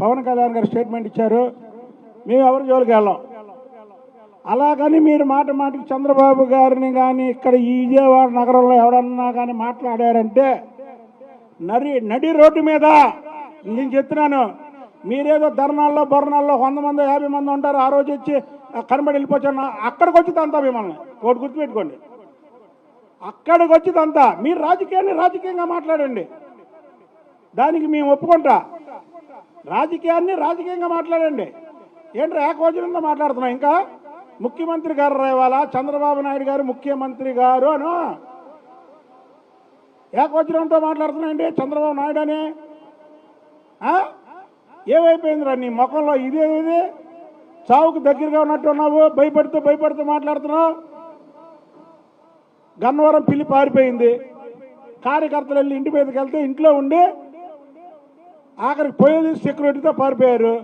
పవన్ కళ్యాణ్ గారు స్టేట్మెంట్ ఇచ్చారు. మేము ఎవరి జోలికి వెళ్ళాం. అలాగని మీరు మాట మాటకి చంద్రబాబు గారిని కానీ ఇక్కడ ఈ విజయవాడ నగరంలో ఎవడన్నా కానీ మాట్లాడారంటే నరి నడి రోడ్డు మీద నేను చెప్తున్నాను. మీరేదో ధర్నాల్లో బొరణాల్లో వంద మంది యాభై మంది ఉంటారు ఆ రోజు వచ్చి కనబడి వెళ్ళిపోతున్నా అక్కడికి వచ్చి తంతా మిమ్మల్ని. ఒకటి గుర్తుపెట్టుకోండి. అక్కడికి వచ్చి తంతా మీరు రాజకీయాన్ని రాజకీయంగా మాట్లాడండి. దానికి మేము ఒప్పుకుంటా. రాజకీయాన్ని రాజకీయంగా మాట్లాడండి. ఏంటి ఏకవచనంతో మాట్లాడుతున్నాం ఇంకా? ముఖ్యమంత్రి గారు రేవాలా చంద్రబాబు నాయుడు గారు ముఖ్యమంత్రి గారు అను. ఏకవచనంతో మాట్లాడుతున్నాయండి చంద్రబాబు నాయుడు అని? ఏమైపోయిందిరా నీ ముఖంలో? ఇదే ఇది? చావుకు దగ్గరగా ఉన్నట్టు ఉన్నావు భయపడుతూ భయపడుతూ మాట్లాడుతున్నావు. గన్నవరం పిల్లి పారిపోయింది. కార్యకర్తలు వెళ్ళి ఇంటి మీదకి వెళ్తే ఇంట్లో ఉండి ఆఖరికి పోయేది సెక్యూరిటీతో పారిపోయారు.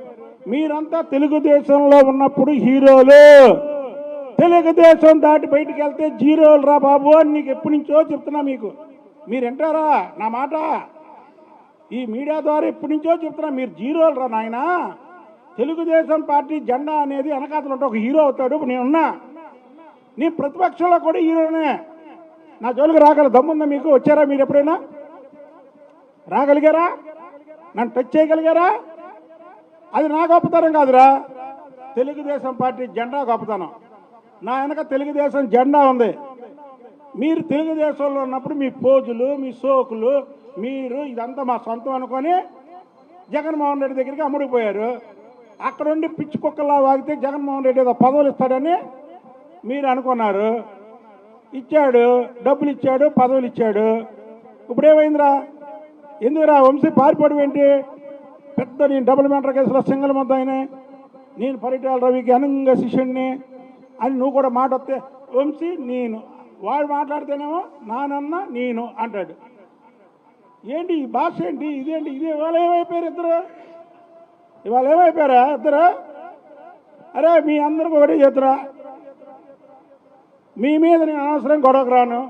మీరంతా తెలుగుదేశంలో ఉన్నప్పుడు హీరోలు. తెలుగుదేశం దాటి బయటికి వెళ్తే జీరోలు రా బాబు అని నీకు ఎప్పటి నుంచో చెప్తున్నా మీకు. మీరు వింటారా నా మాట? ఈ మీడియా ద్వారా ఎప్పటి నుంచో చెప్తున్నా మీరు జీరోలు రా నాయనా. తెలుగుదేశం పార్టీ జెండా అనేది వెనకాతలు ఉంటే ఒక హీరో అవుతాడు నేను నేనున్నా నీ ప్రతిపక్షంలో కూడా హీరోనే. నా జోలికి రాగల దమ్ముందా మీకు? వచ్చారా మీరు ఎప్పుడైనా? రాగలిగారా? నన్ను టచ్ చేయగలిగారా? అది నా గొప్పతనం కాదురా. తెలుగుదేశం పార్టీ జెండా గొప్పతనం నా వెనక తెలుగుదేశం జెండా ఉంది. మీరు తెలుగుదేశంలో ఉన్నప్పుడు మీ పోజులు మీ సోకులు మీరు ఇదంతా మా సొంతం అనుకొని జగన్మోహన్ రెడ్డి దగ్గరికి అమ్ముడిపోయారు. అక్కడుండి పిచ్చి కుక్కలా వాగితే జగన్మోహన్ రెడ్డి ఏదో పదవులు ఇస్తాడని మీరు అనుకున్నారు. ఇచ్చాడు డబ్బులు ఇచ్చాడు పదవులు ఇచ్చాడు. ఇప్పుడేమైందిరా? ఎందుకు ఎందుకురా వంశీ పారిపోవడం ఏంటి? పెద్ద నేను డబుల్ మెంటర్ కేసులో సింగిల్ ముద్ద నేను పరిటాల రవికి అనంగా శిష్యుణ్ణి. అని నువ్వు కూడా మాట వస్తే వంశీ నేను వాడు మాట్లాడితేనేమో నానన్న నేను అంటాడు. ఏంటి ఈ భాష ఏంటి? ఇదేంటి? ఇది ఇవాళ ఏమైపోయారు ఇద్దరు? ఇవాళ ఏమైపోయారా ఇద్దరు? అరే మీ అందరికి ఒకటే చేతురా మీ మీద నేను అనవసరం గొడవకు రాను.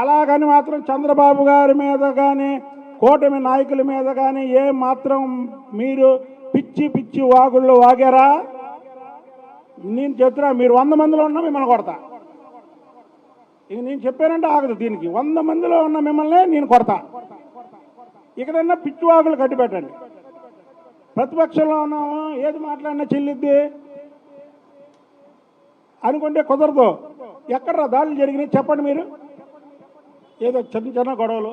అలాగని మాత్రం చంద్రబాబు గారి మీద కానీ కూటమి నాయకుల మీద కానీ ఏ మాత్రం మీరు పిచ్చి పిచ్చి వాగుళ్ళు వాగారా? నేను చెప్తున్నా మీరు వంద మందిలో ఉన్నా మిమ్మల్ని కొడతా. ఇక నేను చెప్పానంటే ఆగదు దీనికి. వంద మందిలో ఉన్న మిమ్మల్ని నేను కొడతా. ఇక్కడన్నా పిచ్చి వాగులు కట్టి పెట్టండి. ప్రతిపక్షంలో ఉన్నాము ఏది మాట్లాడినా చెల్లిద్ది. అనుకుంటే కుదరదు. ఎక్కడ దాడులు జరిగినాయి? చెప్పండి మీరు. ఏదో చిన్న చిన్న గొడవలు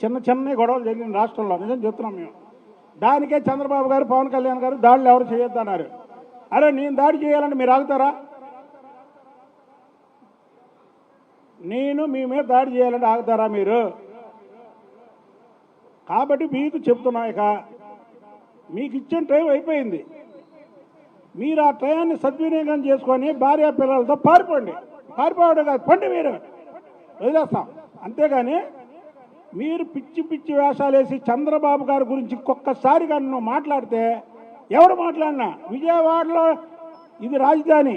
చిన్న చిన్న గొడవలు జరిగిన రాష్ట్రంలో. నిజం చెప్తున్నాం మేము. దానికే చంద్రబాబు గారు పవన్ కళ్యాణ్ గారు దాడులు ఎవరు చేయొద్దు అన్నారు అరే నేను దాడి చేయాలంటే మీరు ఆగుతారా? నేను మీ మీద దాడి చేయాలంటే ఆగుతారా మీరు? కాబట్టి మీకు చెప్తున్నా ఇక మీకు ఇచ్చిన టైం అయిపోయింది. మీరు ఆ టయాన్ని సద్వినియోగం చేసుకొని భార్య పిల్లలతో పారిపోండి. పారిపోవడం కాదు పండి మీరు. వదిలేస్తాం. అంతేగాని మీరు పిచ్చి పిచ్చి వేషాలు వేసి చంద్రబాబు గారి గురించి ఇంకొకసారి కానీ నువ్వు మాట్లాడితే ఎవడు మాట్లాడినా? విజయవాడలో ఇది రాజధాని.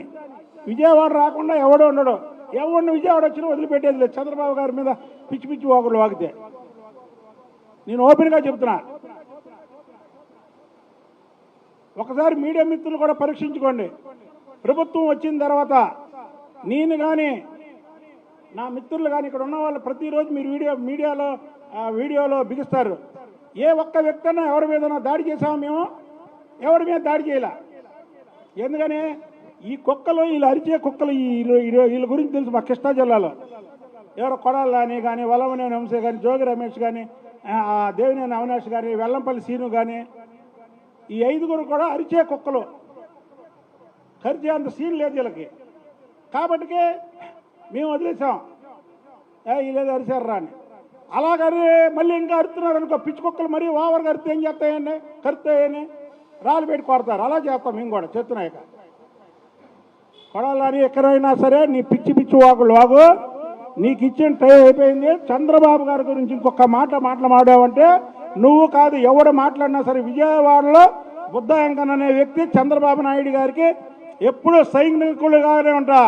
విజయవాడ రాకుండా ఎవడు ఉండడు. ఎవడిని విజయవాడ వచ్చినా వదిలిపెట్టేది లేదు. చంద్రబాబు గారి మీద పిచ్చి పిచ్చి ఒకరు వాగితే. నేను ఓపెన్గా చెప్తున్నా. ఒకసారి మీడియా మిత్రులు కూడా పరీక్షించుకోండి. ప్రభుత్వం వచ్చిన తర్వాత నేను కానీ నా మిత్రులు కానీ ఇక్కడ ఉన్న వాళ్ళు ప్రతిరోజు మీరు వీడియో మీడియాలో వీడియోలో బిగిస్తారు. ఏ ఒక్క వ్యక్తి అయినా ఎవరి మీద దాడి చేసాము మేము? ఎవరి మీద దాడి చేయలే? ఎందుకని ఈ కుక్కలు వీళ్ళు అరిచే కుక్కలు ఈ వీళ్ళ గురించి తెలుసు మా కృష్ణా జిల్లాలో. ఎవరో కొడాలి అని కానీ వల్లమనేని వంశీ కానీ జోగి రమేష్ కానీ దేవినేని అవినాష్ కానీ వెల్లంపల్లి సీను కానీ ఈ ఐదుగురు కూడా అరిచే కుక్కలు. కరిచే అంత సీన్ లేదు వీళ్ళకి. కాబట్టికే మేము వదిలేసాం. ఏ వీళ్ళేదో అరిచారా అని అలాగని మళ్ళీ ఇంకా అరుతున్నారు అనుకో పిచ్చి కుక్కలు మరీ ఓవర్గా అరితే ఏం చేస్తాయని కరుతాయని. రాళ్ళు పెట్టి కొడతారు. అలా చేస్తాం మేము కూడా చెప్తున్నాయి కొడాలని ఎక్కడైనా సరే నీ పిచ్చి పిచ్చి వాగులు వాగు. నీకు ఇచ్చిన టైం అయిపోయింది. చంద్రబాబు గారి గురించి ఇంకొక మాట మాట్లాడావంటే నువ్వు కాదు ఎవడు మాట్లాడినా సరే విజయవాడలో బుద్ధాయంకన్ అనే వ్యక్తి చంద్రబాబు నాయుడు గారికి ఎప్పుడూ సైనికులుగానే ఉంటా.